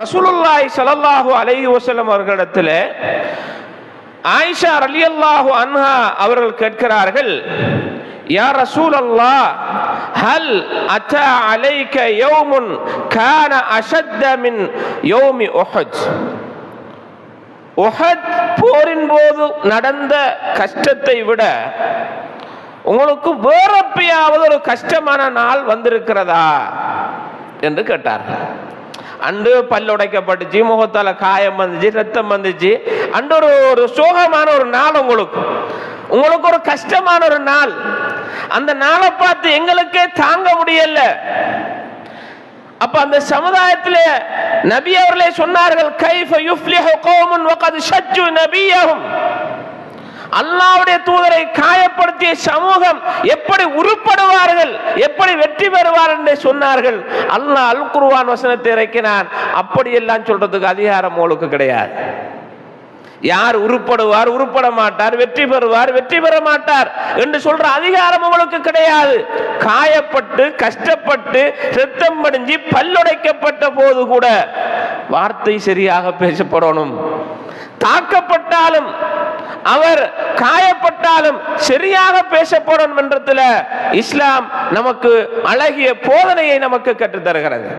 ரசூலுல்லாய் சலல்லாஹு அலஹி வசலம் அவர்களிடத்தில் ஆயிஷா ரலியல்லாஹு அன்ஹா அவர்கள் கேட்கிறார்கள் யா ரசூல் அல்லா ஹல் அத்த அலைக்க யோமுன் கான அஷத்த மின் ஒஹஜ் ஒஹத் போரின் போது நடந்த கஷ்டத்தை விட உங்களுக்கு வேறப்பையாவது ஒரு கஷ்டமான நாள் வந்திருக்கிறதா? என்று கேட்டார்கள். அன்று பல்லுடைக்கப்பட்டுச்சு முகத்தால காயம் வந்துச்சு ரத்தம் வந்துச்சு. அன்று ஒரு ஒரு சோகமான ஒரு நாள் உங்களுக்கு. உங்களுக்கு ஒரு கஷ்டமான ஒரு நாள். அந்த நாளை பார்த்து எங்களுக்கே தாங்க முடியல. அப்ப அந்த சமுதாயத்திலே நபி அவர்களே சொன்னார்கள் கைஃப யுஃப்லிஹு கௌமுன் வகத் ஷஜ்ஜு நபியஹும். அல்லாவுடைய தூதரை காயப்படுத்திய சமூகம் எப்படி உருப்படுவார்கள் எப்படி வெற்றி பெறுவார் என்று சொன்னார்கள். அல்லாஹ் அல் குருவான் வசனத்தை இறக்கினான். அப்படியெல்லாம் சொல்றதுக்கு அதிகாரம் உங்களுக்கு கிடையாது. யார் உருப்படுவார் உருப்பட மாட்டார் வெற்றி பெறுவார் வெற்றி பெற மாட்டார் என்று சொல்ற அதிகாரம் உங்களுக்கு கிடையாது. காயப்பட்டு கஷ்டப்பட்டு ரத்தம் படிஞ்சு பல்லுடைக்கப்பட்ட போது கூட வார்த்தை சரியாக பேசப்படணும். தாக்கப்பட்டாலும் அவர் காயப்பட்டாலும் சரியாக பேசப்படும் என்றதுல இஸ்லாம் நமக்கு அழகிய போதனையை நமக்கு கற்றுத் தருகிறது